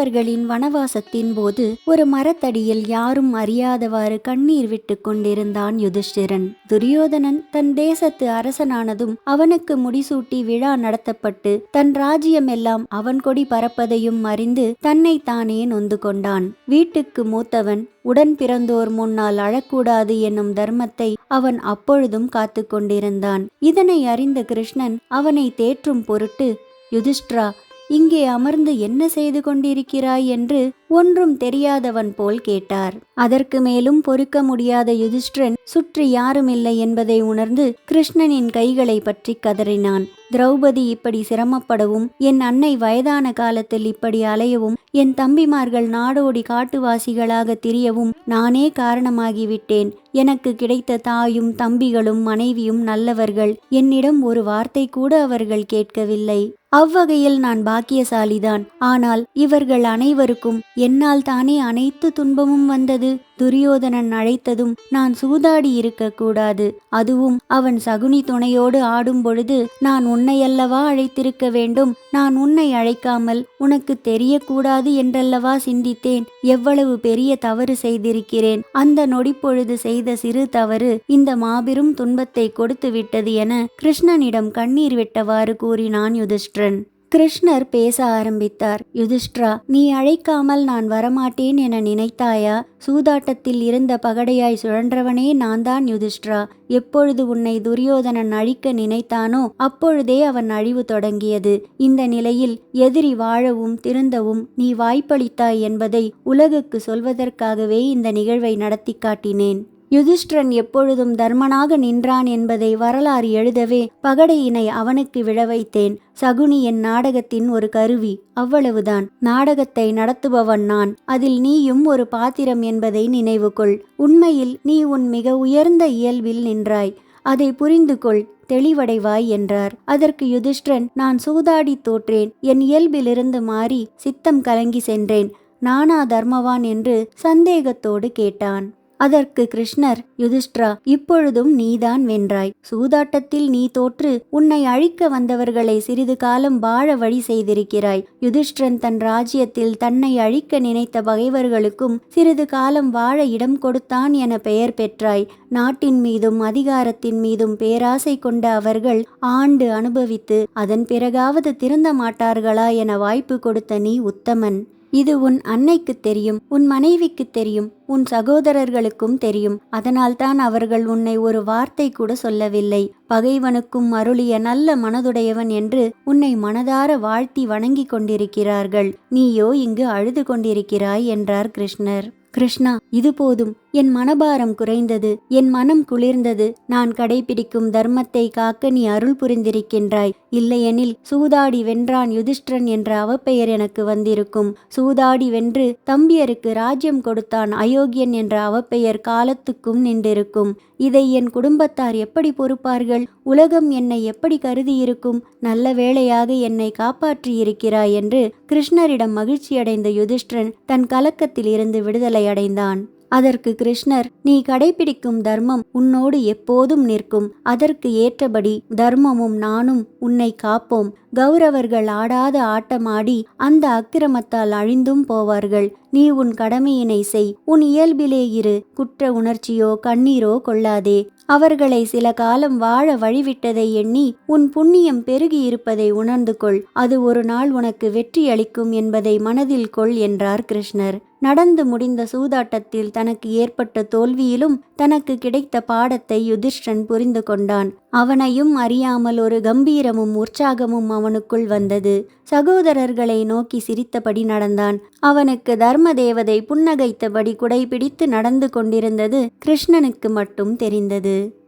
பாண்டவர்களின் வனவாசத்தின் போது ஒரு மரத்தடியில் யாரும் அறியாதவாறு கண்ணீர் விட்டு கொண்டிருந்தான் யுதிஷ்டிரன். துரியோதனன் தன் தேசத்து அரசனானதும் அவனுக்கு முடிசூட்டி விழா நடத்தப்பட்டு தன் ராஜ்யமெல்லாம் அவன் கொடி பறப்பதையும் அறிந்து தன்னை தானே நொந்து கொண்டான். வீட்டுக்கு மூத்தவன் உடன் பிறந்தோர் முன்னால் அழக்கூடாது என்னும் தர்மத்தை அவன் அப்பொழுதும் காத்து கொண்டிருந்தான். இதனை அறிந்த கிருஷ்ணன் அவனை தேற்றும் பொருட்டு யுதிஷ்டிரா இங்கே அமர்ந்து என்ன செய்து கொண்டிருக்கிறாய் என்று ஒன்றும் தெரியாதவன் போல் கேட்டார். அதற்கு மேலும் பொறுக்க முடியாத யுதிஷ்டிரன் சுற்றி யாரும் இல்லை என்பதை உணர்ந்து கிருஷ்ணனின் கைகளை பற்றி கதறினான். திரௌபதி இப்படி சிரமப்படவும் என் அன்னை வயதான காலத்தில் இப்படி அலையவும் என் தம்பிமார்கள் நாடோடி காட்டுவாசிகளாக திரியவும் நானே காரணமாகிவிட்டேன். எனக்கு கிடைத்த தாயும் தம்பிகளும் மனைவியும் நல்லவர்கள். என்னிடம் ஒரு வார்த்தை கூட அவர்கள் கேட்கவில்லை. அவ்வகையில் நான் பாக்கியசாலிதான். ஆனால் இவர்கள் அனைவருக்கும் என்னால் தானே அனைத்து துன்பமும் வந்தது. துரியோதனன் அழைத்ததும் நான் சூதாடி இருக்கக்கூடாது. அதுவும் அவன் சகுனி துணையோடு ஆடும் பொழுது நான் உன்னையல்லவா அழைத்திருக்க வேண்டும். நான் உன்னை அழைக்காமல் உனக்கு தெரியக்கூடாது என்றல்லவா சிந்தித்தேன். எவ்வளவு பெரிய தவறு செய்திருக்கிறேன். அந்த நொடிப்பொழுது செய்த சிறு தவறு இந்த மாபெரும் துன்பத்தை கொடுத்து விட்டது என கிருஷ்ணனிடம் கண்ணீர் விட்டவாறு கூறினான் யுதிஷ்டிரன். கிருஷ்ணர் பேச ஆரம்பித்தார். யுதிஷ்டிரா நீ அழைக்காமல் நான் வரமாட்டேன் என நினைத்தாயா? சூதாட்டத்தில் இருந்த பகடையாய் சுழன்றவனே நான் தான் யுதிஷ்டிரா. எப்பொழுது உன்னை துரியோதனன் அழிக்க நினைத்தானோ அப்பொழுதே அவன் அழிவு தொடங்கியது. இந்த நிலையில் எதிரி வாழவும் திருந்தவும் நீ வாய்ப்பளித்தாய் என்பதை உலகுக்கு சொல்வதற்காகவே இந்த நிகழ்வை நடத்தி காட்டினேன். யுதிஷ்டிரன் எப்பொழுதும் தர்மனாக நின்றான் என்பதை வரலாறு எழுதவே பகடையினை அவனுக்கு விழ வைத்தேன். சகுனி என் நாடகத்தின் ஒரு கருவி. அவ்வளவுதான். நாடகத்தை நடத்துபவன் நான். அதில் நீயும் ஒரு பாத்திரம் என்பதை நினைவுகொள். உண்மையில் நீ உன் மிக உயர்ந்த இயல்பில் நின்றாய். அதை புரிந்து கொள் தெளிவடைவாய் என்றார். அதற்கு யுதிஷ்டிரன் நான் சூதாடி தோற்றேன். என் இயல்பிலிருந்து மாறி சித்தம் கலங்கி சென்றேன். நானா தர்மவான்? என்று சந்தேகத்தோடு கேட்டான். அதற்கு கிருஷ்ணர் யுதிஷ்டிரா இப்பொழுதும் நீதான் வென்றாய். சூதாட்டத்தில் நீ தோற்று உன்னை அழிக்க வந்தவர்களை சிறிது காலம் வாழ வழி செய்திருக்கிறாய். யுதிஷ்டிரன் தன் ராஜ்யத்தில் தன்னை அழிக்க நினைத்த பகைவர்களுக்கும் சிறிது காலம் வாழ இடம் கொடுத்தான் என பெயர் பெற்றாய். நாட்டின் மீதும் அதிகாரத்தின் மீதும் பேராசை கொண்ட அவர்கள் ஆண்டு அனுபவித்து அதன் பிறகாவது திருந்த மாட்டார்களா என வாய்ப்பு கொடுத்த நீ உத்தமன். இது உன் அன்னைக்கு தெரியும் உன் மனைவிக்கு தெரியும் உன் சகோதரர்களுக்கும் தெரியும். அதனால்தான் அவர்கள் உன்னை ஒரு வார்த்தை கூட சொல்லவில்லை. பகைவனுக்கும் அருளிய நல்ல மனதுடையவன் என்று உன்னை மனதார வாழ்த்தி வணங்கிக் கொண்டிருக்கிறார்கள். நீயோ இங்கு அழுது கொண்டிருக்கிறாய் என்றார் கிருஷ்ணர். கிருஷ்ணா இது போதும். என் மனபாரம் குறைந்தது. என் மனம் குளிர்ந்தது. நான் கடைபிடிக்கும் தர்மத்தை காக்க நீ அருள் புரிந்திருக்கின்றாய். இல்லையெனில் சூதாடி வென்றான் யுதிஷ்டிரன் என்ற அவப்பெயர் எனக்கு வந்திருக்கும். சூதாடி வென்று தம்பியருக்கு ராஜ்யம் கொடுத்தான் அயோக்கியன் என்ற அவப்பெயர் காலத்துக்கும் நின்றிருக்கும். இதை என் குடும்பத்தார் எப்படி பொறுப்பார்கள்? உலகம் என்னை எப்படி கருதியிருக்கும்? நல்ல வேளையாக என்னை காப்பாற்றியிருக்கிறாய் என்று கிருஷ்ணரிடம் மகிழ்ச்சியடைந்த யுதிஷ்டிரன் தன் கலக்கத்தில் இருந்து விடுதலை அடைந்தான் அதற்கு கிருஷ்ணர் நீ கடைபிடிக்கும் தர்மம் உன்னோடு எப்போதும் நிற்கும். அதற்கு ஏற்றபடி தர்மமும் நானும் உன்னை காப்போம். கௌரவர்கள் ஆடாத ஆட்டமாடி அந்த அக்கிரமத்தால் அழிந்தும் போவார்கள். நீ உன் கடமையினை செய். உன் இயல்பிலே இரு. குற்ற உணர்ச்சியோ கண்ணீரோ கொள்ளாதே. அவர்களை சில காலம் வாழ வழிவிட்டதை எண்ணி உன் புண்ணியம் பெருகி இருப்பதை உணர்ந்து கொள். அது ஒரு நாள் உனக்கு வெற்றியளிக்கும் என்பதை மனதில் கொள் என்றார் கிருஷ்ணர். நடந்து முடிந்த சூதாட்டத்தில் தனக்கு ஏற்பட்ட தோல்வியிலும் தனக்கு கிடைத்த பாடத்தை யுதிஷ்டன் புரிந்து கொண்டான். அவனையும் அறியாமல் ஒரு கம்பீரமும் உற்சாகமும் அவனுக்குள் வந்தது. சகோதரர்களை நோக்கி சிரித்தபடி நடந்தான். அவனுக்கு தர்ம தேவதை புன்னகைத்தபடி குடைபிடித்து நடந்து கொண்டிருந்தது கிருஷ்ணனுக்கு மட்டும் தெரிந்தது.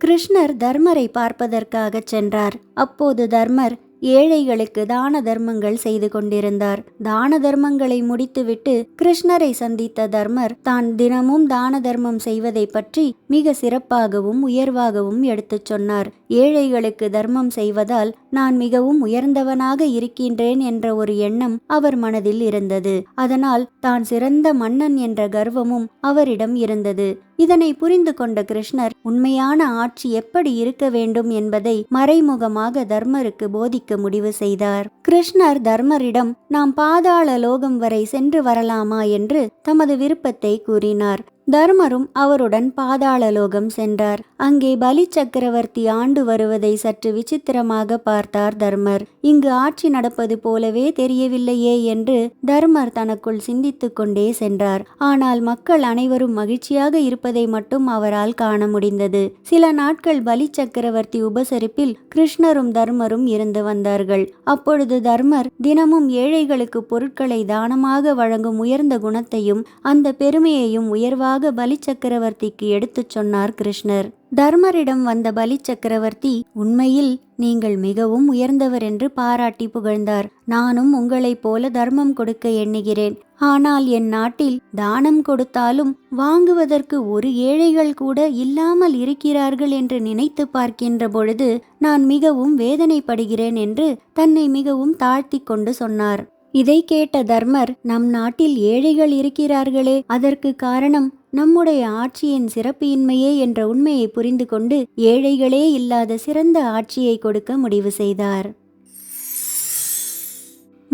கிருஷ்ணர் தர்மரை பார்ப்பதற்காகச் சென்றார். அப்போது தர்மர் ஏழைகளுக்கு தான தர்மங்கள் செய்து கொண்டிருந்தார். தான தர்மங்களை முடித்துவிட்டு கிருஷ்ணரை சந்தித்த தர்மர் தான் தினமும் தான தர்மம் செய்வதை பற்றி மிக சிறப்பாகவும் உயர்வாகவும் எடுத்துச் சொன்னார். ஏழைகளுக்கு தர்மம் செய்வதால் நான் மிகவும் உயர்ந்தவனாக இருக்கின்றேன் என்ற ஒரு எண்ணம் அவர் மனதில் இருந்தது. அதனால் தான் சிறந்த மன்னன் என்ற கர்வமும் அவரிடம் இருந்தது. இதனை புரிந்து கொண்ட கிருஷ்ணர் உண்மையான ஆட்சி எப்படி இருக்க வேண்டும் என்பதை மறைமுகமாக தர்மருக்கு போதிக்க முடிவு செய்தார். கிருஷ்ணர் தர்மரிடம் நாம் பாதாள லோகம் வரை சென்று வரலாமா? என்று தமது விருப்பத்தை கூறினார். தர்மரும் அவருடன் பாதாளலோகம் சென்றார். அங்கே பலி சக்கரவர்த்தி ஆண்டு வருவதை சற்று விசித்திரமாக பார்த்தார் தர்மர். இங்கு ஆட்சி நடப்பது போலவே தெரியவில்லையே என்று தர்மர் தனக்குள் சிந்தித்துக் கொண்டே சென்றார். ஆனால் மக்கள் அனைவரும் மகிழ்ச்சியாக இருப்பதை மட்டும் அவரால் காண முடிந்தது. சில நாட்கள் பலி சக்கரவர்த்தி உபசரிப்பில் கிருஷ்ணரும் தர்மரும் இருந்து வந்தார்கள். அப்பொழுது தர்மர் தினமும் ஏழைகளுக்கு பொருட்களை தானமாக வழங்கும் உயர்ந்த குணத்தையும் அந்த பெருமையையும் உயர்வாக பலி சக்கரவர்த்திக்கு எடுத்துச் சொன்னார் கிருஷ்ணர். தர்மரிடம் வந்த பலி சக்கரவர்த்தி உண்மையில் நீங்கள் மிகவும் உயர்ந்தவர் என்று பாராட்டி புகழ்ந்தார். நானும் உங்களைப் போல தர்மம் கொடுக்க எண்ணுகிறேன். ஆனால் என் நாட்டில் தானம் கொடுத்தாலும் வாங்குவதற்கு ஒரு ஏழைகள் கூட இல்லாமல் இருக்கிறார்கள் என்று நினைத்து பார்க்கின்ற பொழுது நான் மிகவும் வேதனைப்படுகிறேன் என்று தன்னை மிகவும் தாழ்த்தி கொண்டு சொன்னார். இதை கேட்ட தர்மர் நம் நாட்டில் ஏழைகள் இருக்கிறார்களே அதற்கு காரணம் நம்முடைய ஆட்சியின் சிறப்பின்மையே என்ற உண்மையை புரிந்து கொண்டு ஏழைகளே இல்லாத சிறந்த ஆட்சியை கொடுக்க முடிவு செய்தார்.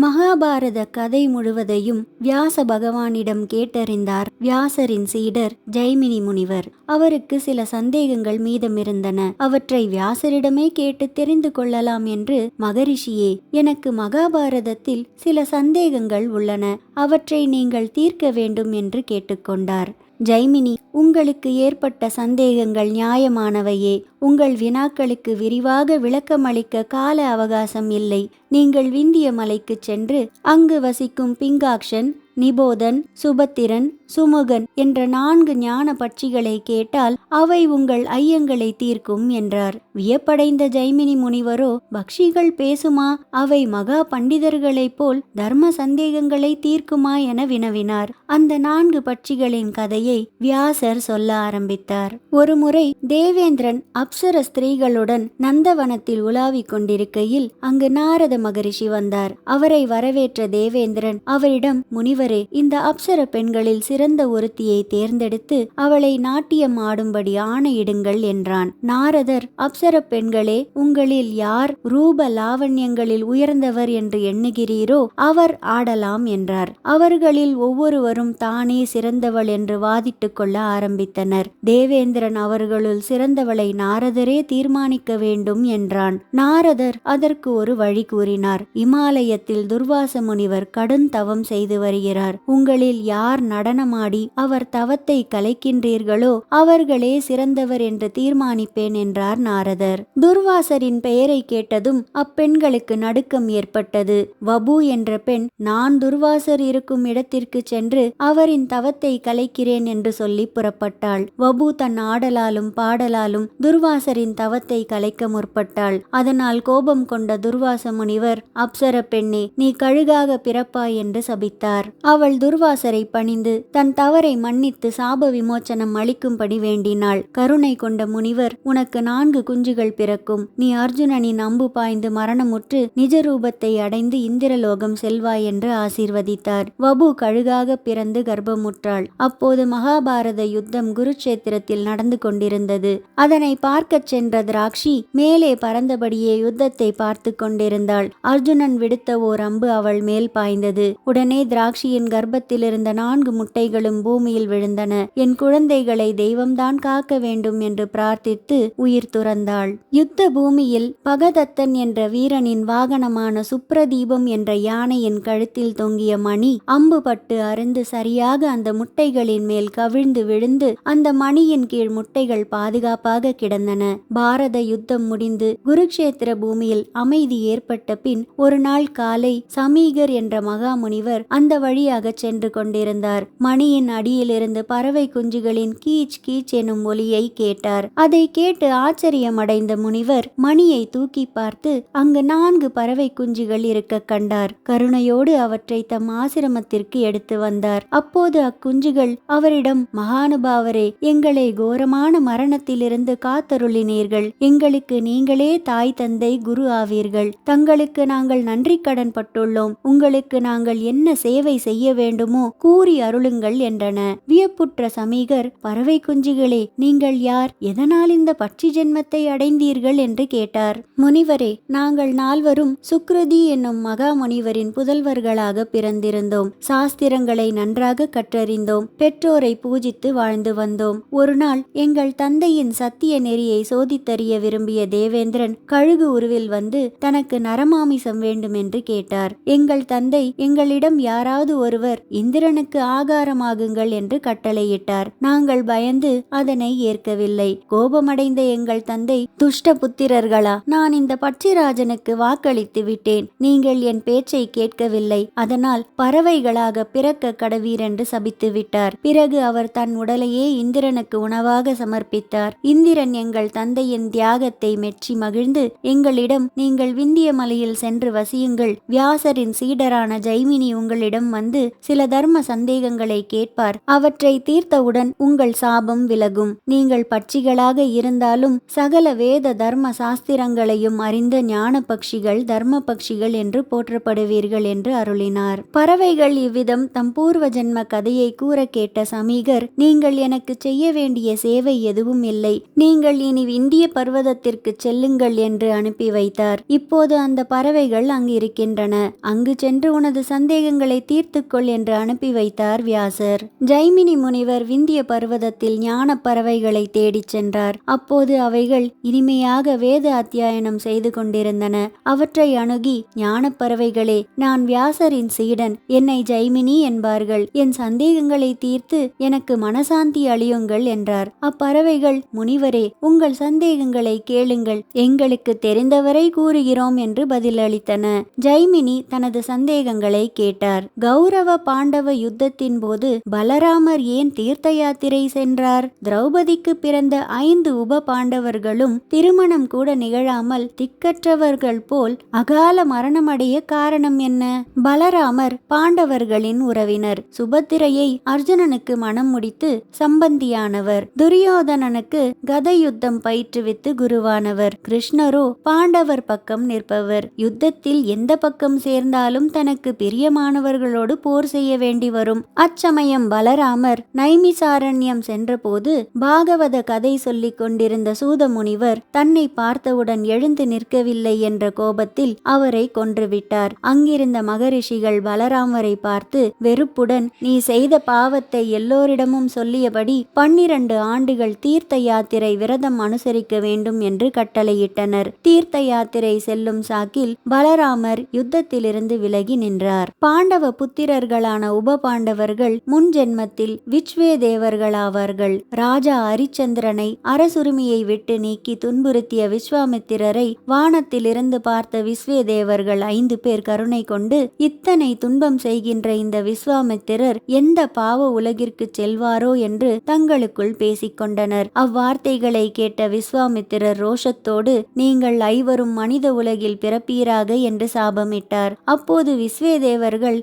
மகாபாரத கதை முழுவதையும் வியாச பகவானிடம் கேட்டறிந்தார் வியாசரின் சீடர் ஜெய்மினி முனிவர். அவருக்கு சில சந்தேகங்கள் மீதமிருந்தன. அவற்றை வியாசரிடமே கேட்டு தெரிந்து கொள்ளலாம் என்று மகரிஷியே எனக்கு மகாபாரதத்தில் சில சந்தேகங்கள் உள்ளன. அவற்றை நீங்கள் தீர்க்க வேண்டும் என்று கேட்டுக்கொண்டார். ஜெய்மினி உங்களுக்கு ஏற்பட்ட சந்தேகங்கள் நியாயமானவையே. உங்கள் வினாக்களுக்கு விரிவாக விளக்கமளிக்க கால அவகாசம் இல்லை. நீங்கள் விந்திய மலைக்கு சென்று அங்கு வசிக்கும் பிங்காக்ஷன் நிபோதன் சுபத்திரன் சுமுகன் என்ற நான்கு ஞான பட்சிகளை கேட்டால் அவை உங்கள் ஐயங்களை தீர்க்கும் என்றார். வியப்படைந்த ஜெய்மினி முனிவரோ பக்ஷிகள் பேசுமா? அவை மகா பண்டிதர்களைப் போல் தர்ம சந்தேகங்களை தீர்க்குமா என வினவினார். அந்த நான்கு பட்சிகளின் கதையை வியாசர் சொல்ல ஆரம்பித்தார். ஒருமுறை தேவேந்திரன் அப்சர ஸ்திரீகளுடன் நந்தவனத்தில் உலாவிக் கொண்டிருக்கையில் அங்கு நாரத மகரிஷி வந்தார். அவரை வரவேற்ற தேவேந்திரன் அவரிடம் முனிவர் முனிவரே இந்த அப்சர பெண்களில் சிறந்த ஒருத்தியை தேர்ந்தெடுத்து அவளை நாட்டியம் ஆடும்படி ஆணையிடுங்கள் என்றான். நாரதர் அப்சர பெண்களே உங்களில் யார் ரூப லாவண்யங்களில் உயர்ந்தவர் என்று எண்ணுகிறீரோ அவர் ஆடலாம் என்றார். அவர்களில் ஒவ்வொருவரும் தானே சிறந்தவள் என்று வாதிட்டுக் கொள்ள ஆரம்பித்தனர். தேவேந்திரன் அவர்களுள் சிறந்தவளை நாரதரே தீர்மானிக்க வேண்டும் என்றான். நாரதர் அதற்கு ஒரு வழி கூறினார். இமாலயத்தில் துர்வாச முனிவர் கடும் தவம் செய்து வருகிறார். சொல்கிறார் உங்களில் யார் நடனமாடி அவர் தவத்தை கலைக்கின்றீர்களோ அவர்களே சிறந்தவர் என்று தீர்மானிப்பேன் என்றார் நாரதர். துர்வாசரின் பெயரை கேட்டதும் அப்பெண்களுக்கு நடுக்கம் ஏற்பட்டது. வபு என்ற பெண் நான் துர்வாசர் இருக்கும் இடத்திற்கு சென்று அவரின் தவத்தை கலைக்கிறேன் என்று சொல்லி புறப்பட்டாள். வபு தன் ஆடலாலும் பாடலாலும் துர்வாசரின் தவத்தை கலைக்க முற்பட்டாள். அதனால் கோபம் கொண்ட துர்வாச முனிவர் அப்சர பெண்ணே நீ கழுகாக பிறப்பாய் என்று சபித்தார். அவள் துர்வாசரை பணிந்து தன் தவறை மன்னித்து சாப விமோச்சனம் அளிக்கும்படி வேண்டினாள். கருணை கொண்ட முனிவர் உனக்கு நான்கு குஞ்சுகள் பிறக்கும். நீ அர்ஜுனனின் அம்பு பாய்ந்து மரணமுற்று நிஜ ரூபத்தை அடைந்து இந்திரலோகம் செல்வாய் என்று ஆசீர்வதித்தார். வபு கழுகாக பிறந்து கர்ப்பமுற்றாள். அப்போது மகாபாரத யுத்தம் குருக்ஷேத்திரத்தில் நடந்து கொண்டிருந்தது. அதனை பார்க்கச் சென்ற திராட்சி மேலே பறந்தபடியே யுத்தத்தை பார்த்து கொண்டிருந்தாள். அர்ஜுனன் விடுத்த ஓர் அம்பு அவள் மேல் பாய்ந்தது. உடனே திராட்சியை தாயின் கர்ப்பத்தில் இருந்த நான்கு முட்டைகளும் பூமியில் விழுந்தன. என் குழந்தைகளை தெய்வம்தான் காக்க வேண்டும் என்று பிரார்த்தித்து உயிர் துறந்தாள். யுத்த பூமியில் பகதத்தன் என்ற வீரனின் வாகனமான சுப்ரதீபம் என்ற யானையின் கழுத்தில் தொங்கிய மணி அம்பு பட்டு அருந்து சரியாக அந்த முட்டைகளின் மேல் கவிழ்ந்து விழுந்து அந்த மணியின் கீழ் முட்டைகள் பாதுகாப்பாக கிடந்தன. பாரத யுத்தம் முடிந்து குருக்ஷேத்திர பூமியில் அமைதி ஏற்பட்ட பின் ஒரு நாள் காலை சமீகர் என்ற மகாமுனிவர் அந்த வழி வழியாக சென்று கொண்டிருந்தார். மணியின் அடியிலிருந்து பறவை குஞ்சுகளின் கீச் கீச் எனும் ஒலியை கேட்டார். அதை கேட்டு ஆச்சரியமடைந்த முனிவர் மணியை தூக்கி பார்த்து அங்கு நான்கு பறவை குஞ்சுகள் இருக்க கண்டார். கருணையோடு அவற்றை தம் ஆசிரமத்திற்கு எடுத்து வந்தார். அப்போது அக்குஞ்சுகள் அவரிடம் மகானுபாவரே எங்களை கோரமான மரணத்திலிருந்து காத்தருளினீர்கள். எங்களுக்கு நீங்களே தாய் தந்தை குரு ஆவீர்கள். தங்களுக்கு நாங்கள் நன்றி கடன் பட்டுள்ளோம். உங்களுக்கு நாங்கள் என்ன சேவை செய்ய வேண்டுமோ? கூறி அருளுங்கள் என்றன. வியப்புற்ற சமீகர் பறவை குஞ்சுகளே நீங்கள் யார்? எதனால் இந்த பட்சி ஜென்மத்தை அடைந்தீர்கள்? என்று கேட்டார். முனிவரே நாங்கள் நால்வரும் சுக்ருதி என்னும் மகா முனிவரின் புதல்வர்களாக பிறந்திருந்தோம். சாஸ்திரங்களை நன்றாக கற்றறிந்தோம். பெற்றோரை பூஜித்து வாழ்ந்து வந்தோம். ஒரு நாள் எங்கள் தந்தையின் சத்திய நெறியை சோதித்தறிய விரும்பிய தேவேந்திரன் கழுகு உருவில் வந்து தனக்கு நரமாமிசம் வேண்டும் என்று கேட்டார். எங்கள் தந்தை எங்களிடம் யாராவது ஒருவர் இந்திரனுக்கு ஆகாரமாகுங்கள் என்று கட்டளையிட்டார். நாங்கள் பயந்து அதனை ஏற்கவில்லை. கோபமடைந்த எங்கள் தந்தை துஷ்ட புத்திரர்களா நான் இந்த பட்சிராஜனுக்கு வாக்களித்து விட்டேன். நீங்கள் என் பேச்சை கேட்கவில்லை. அதனால் பறவைகளாக பிறக்க கடவீர் என்று சபித்து விட்டார். பிறகு அவர் தன் உடலையே இந்திரனுக்கு உணவாக சமர்ப்பித்தார். இந்திரன் எங்கள் தந்தையின் தியாகத்தை மெச்சி மகிழ்ந்து எங்களிடம் நீங்கள் விந்திய மலையில் சென்று வசியுங்கள். வியாசரின் சீடரான ஜைமினி உங்களிடம் வந்து வந்து சில தர்ம சந்தேகங்களை கேட்பார். அவற்றை தீர்த்தவுடன் உங்கள் சாபம் விலகும். நீங்கள் பட்சிகளாக இருந்தாலும் சகல வேத தர்ம சாஸ்திரங்களையும் அறிந்த ஞான பக்ஷிகள் தர்ம பக்ஷிகள் என்று போற்றப்படுவீர்கள் என்று அருளினார். பறவைகள் இவ்விதம் தம் பூர்வ ஜென்ம கதையை கூற கேட்ட சமீகர் நீங்கள் எனக்கு செய்ய வேண்டிய சேவை எதுவும் இல்லை. நீங்கள் இனி இந்திய பர்வதத்திற்கு செல்லுங்கள் என்று அனுப்பி வைத்தார். இப்போது அந்த பறவைகள் அங்கு இருக்கின்றன அங்கு சென்று உனது சந்தேகங்களை தீர்த்து எடுத்துக்கொள் என்று அனுப்பி வைத்தார் வியாசர். ஜைமினி முனிவர் விந்திய பர்வதத்தில் ஞான பறவைகளை தேடிச் சென்றார். அப்போது அவைகள் இனிமையாக வேத அத்தியாயனம் செய்து கொண்டிருந்தன. அவற்றை அணுகி ஞான பறவைகளே நான் வியாசரின் சீடன். என்னை ஜைமினி என்பார்கள். என் சந்தேகங்களை தீர்த்து எனக்கு மனசாந்தி அழியுங்கள் என்றார். அப்பறவைகள் முனிவரே உங்கள் சந்தேகங்களை கேளுங்கள். எங்களுக்கு தெரிந்தவரை கூறுகிறோம் என்று பதிலளித்தன. ஜைமினி தனது சந்தேகங்களை கேட்டார். கௌரவ பாண்டவ யுத்தத்தின் போது பலராமர் ஏன் தீர்த்த யாத்திரை சென்றார்? திரௌபதிக்கு பிறந்த ஐந்து உப பாண்டவர்களும் திருமணம் கூட நிகழாமல் திக்கற்றவர்கள் போல் அகால மரணமடைய காரணம் என்ன? பலராமர் பாண்டவர்களின் உறவினர். சுபத்திரையை அர்ஜுனனுக்கு மனம் முடித்து சம்பந்தியானவர். துரியோதனனுக்கு கதையுத்தம் பயிற்றுவித்து குருவானவர். கிருஷ்ணரோ பாண்டவர் பக்கம் நிற்பவர். யுத்தத்தில் எந்த பக்கம் சேர்ந்தாலும் தனக்கு பிரியமானவர்களோடு போர் செய்ய வேண்டி வரும். அச்சமயம் பலராமர் நைமிசாரண்யம் சென்றபோது பாகவத கதை சொல்லிக் கொண்டிருந்த சூதமுனிவர் தன்னை பார்த்தவுடன் எழுந்து நிற்கவில்லை என்ற கோபத்தில் அவரை கொன்றுவிட்டார். அங்கிருந்த மகரிஷிகள் பலராமரை பார்த்து வெறுப்புடன் நீ செய்த பாவத்தை எல்லோரிடமும் சொல்லியபடி பன்னிரண்டு ஆண்டுகள் தீர்த்த யாத்திரை விரதம் அனுசரிக்க வேண்டும் என்று கட்டளையிட்டனர். தீர்த்த யாத்திரை செல்லும் சாக்கில் பலராமர் யுத்தத்திலிருந்து விலகி நின்றார். பாண்டவ புத்திர வீரர்களான உபபாண்டவர்கள் முன் ஜென்மத்தில் விச்வே தேவர்களாவார்கள் ராஜா ஹரிச்சந்திரனை அரசுரிமையை விட்டு நீக்கி துன்புறுத்திய விஸ்வாமித்திரரை வானத்திலிருந்து பார்த்த விஸ்வே தேவர்கள் ஐந்து பேர் கருணை கொண்டு இத்தனை துன்பம் செய்கின்ற இந்த விஸ்வாமித்திரர் எந்த பாவ உலகிற்கு செல்வாரோ என்று தங்களுக்குள் பேசிக்கொண்டனர். அவ்வார்த்தைகளை கேட்ட விஸ்வாமித்திரர் ரோஷத்தோடு நீங்கள் ஐவரும் மனித உலகில் பிறப்பீராக என்று சாபமிட்டார். அப்போது விஸ்வேதேவர்கள்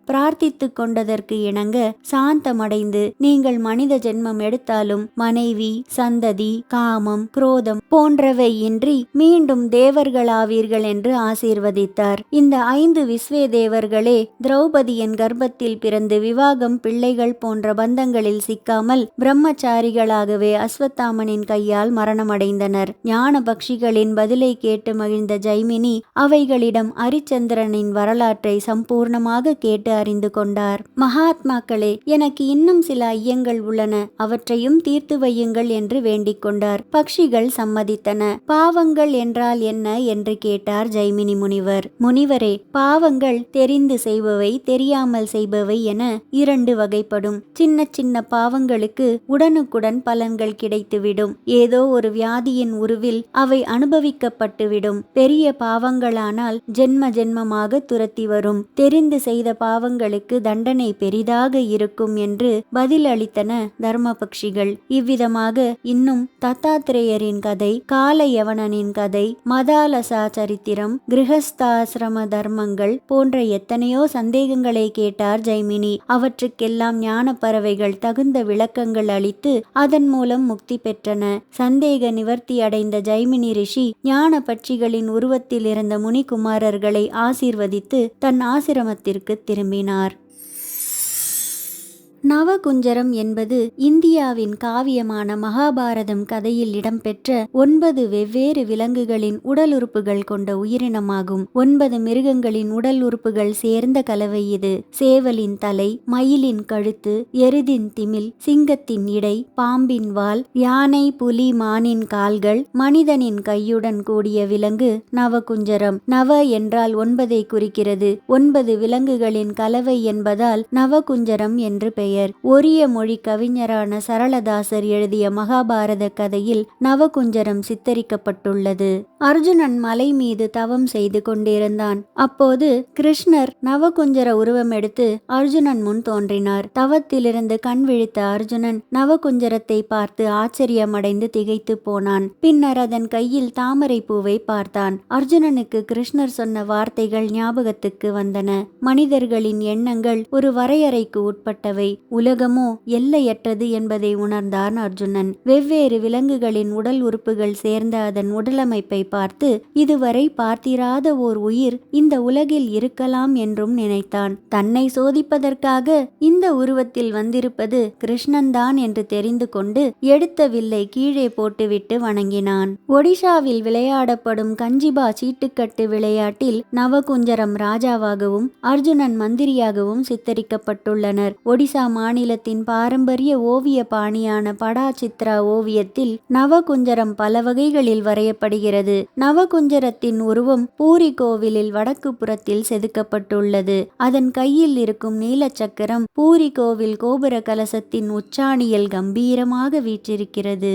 பிரார்த்தித்துக் கொண்டதற்கு இணங்க சாந்தமடைந்து நீங்கள் மனித ஜென்மம் எடுத்தாலும் மனைவி சந்ததி காமம் குரோதம் போன்றவை இன்றி மீண்டும் தேவர்களாவீர்கள் என்று ஆசீர்வதித்தார். இந்த ஐந்து விஸ்வே தேவர்களே திரௌபதியின் கர்ப்பத்தில் பிறந்து விவாகம் பிள்ளைகள் போன்ற பந்தங்களில் சிக்காமல் பிரம்மச்சாரிகளாகவே அஸ்வத்தாமனின் கையால் மரணமடைந்தனர். ஞான பக்ஷிகளின் பதிலை கேட்டு மகிழ்ந்த ஜைமினி அவைகளிடம் அரிச்சந்திரனின் வரலாற்றை சம்பூர்ணமாக கேட்டு அறிந்து கொண்டார். மகாத்மாக்களே எனக்கு இன்னும் சில ஐயங்கள் உள்ளன. அவற்றையும் தீர்த்து வையுங்கள் என்று வேண்டிக் கொண்டார். பக்ஷிகள் சம்மதித்தன. பாவங்கள் என்றால் என்ன என்று கேட்டார் ஜெய்மினி முனிவர். முனிவரே பாவங்கள் தெரிந்து செய்பவை தெரியாமல் செய்பவை என இரண்டு வகைப்படும். சின்ன சின்ன பாவங்களுக்கு உடனுக்குடன் பலன்கள் கிடைத்துவிடும். ஏதோ ஒரு வியாதியின் உருவில் அவை அனுபவிக்கப்பட்டுவிடும். பெரிய பாவங்களானால் ஜென்ம ஜென்மமாக துரத்தி வரும். தெரிந்து செய்த பாவங்களுக்கு அவர்களுக்கு தண்டனை பெரிதாக இருக்கும் என்று பதிலளித்தன தர்மபக்ஷிகள். இவ்விதமாக இன்னும் தத்தாத்திரேயரின் கதை காலயவனனின் கதை மதாலசா சரித்திரம் கிரகஸ்தாசிரம தர்மங்கள் போன்ற எத்தனையோ சந்தேகங்களை கேட்டார் ஜெய்மினி. அவற்றுக்கெல்லாம் ஞான பறவைகள் தகுந்த விளக்கங்கள் அளித்து அதன் மூலம் முக்தி பெற்றன. சந்தேக நிவர்த்தி அடைந்த ஜெய்மினி ரிஷி ஞான பட்சிகளின் உருவத்தில் இருந்த முனிகுமாரர்களை ஆசீர்வதித்து தன் ஆசிரமத்திற்கு திரும்பினார். நவகுஞ்சரம் என்பது இந்தியாவின் காவியமான மகாபாரதம் கதையில் இடம்பெற்ற ஒன்பது வெவ்வேறு விலங்குகளின் உடல் உறுப்புகள் கொண்ட உயிரினமாகும். ஒன்பது மிருகங்களின் உடல் உறுப்புகள் சேர்ந்த கலவை இது. சேவலின் தலை மயிலின் கழுத்து எருதின் திமில் சிங்கத்தின் இடை பாம்பின் வால் யானை புலி மானின் கால்கள் மனிதனின் கையுடன் கூடிய விலங்கு நவகுஞ்சரம். நவ என்றால் ஒன்பதை குறிக்கிறது. ஒன்பது விலங்குகளின் கலவை என்பதால் நவகுஞ்சரம் என்று பெயர். பெயர் ஒரிய மொழி கவிஞரான சரளதாசர் எழுதிய மகாபாரத கதையில் நவகுஞ்சரம் சித்தரிக்கப்பட்டுள்ளது. அர்ஜுனன் மலை மீது தவம் செய்து கொண்டிருந்தான். அப்போது கிருஷ்ணர் நவகுஞ்சர உருவம் எடுத்து அர்ஜுனன் முன் தோன்றினார். தவத்திலிருந்து கண் விழித்த அர்ஜுனன் நவகுஞ்சரத்தை பார்த்து ஆச்சரியமடைந்து திகைத்து போனான். பின்னர் அதன் கையில் தாமரை பூவை பார்த்தான். அர்ஜுனனுக்கு கிருஷ்ணர் சொன்ன வார்த்தைகள் ஞாபகத்துக்கு வந்தன. மனிதர்களின் எண்ணங்கள் ஒரு வரையறைக்கு உட்பட்டவை. உலகமோ எல்லையற்றது என்பதை உணர்ந்தான் அர்ஜுனன். வெவ்வேறு விலங்குகளின் உடல் உறுப்புகள் சேர்ந்த அதன் உடலமைப்பை பார்த்து இதுவரை பார்த்திராத ஓர் உயிர் இந்த உலகில் இருக்கலாம் என்றும் நினைத்தான். தன்னை சோதிப்பதற்காக இந்த உருவத்தில் வந்திருப்பது கிருஷ்ணன்தான் என்று தெரிந்து கொண்டு எடுத்த வில்லை கீழே போட்டுவிட்டு வணங்கினான். ஒடிஷாவில் விளையாடப்படும் கஞ்சிபா சீட்டுக்கட்டு விளையாட்டில் நவகுஞ்சரம் ராஜாவாகவும் அர்ஜுனன் மந்திரியாகவும் சித்தரிக்கப்பட்டுள்ளனர். ஒடிசா மாநிலத்தின் பாரம்பரிய ஓவிய பாணியான படா சித்ரா ஓவியத்தில் நவகுஞ்சரம் பல வகைகளில் வரையப்படுகிறது. நவகுஞ்சரத்தின் உருவம் பூரி கோவிலில் வடக்கு புறத்தில் செதுக்கப்பட்டுள்ளது. அதன் கையில் இருக்கும் நீலச்சக்கரம் பூரி கோவில் கோபுர கலசத்தின் உச்சாணியில் கம்பீரமாக வீற்றிருக்கிறது.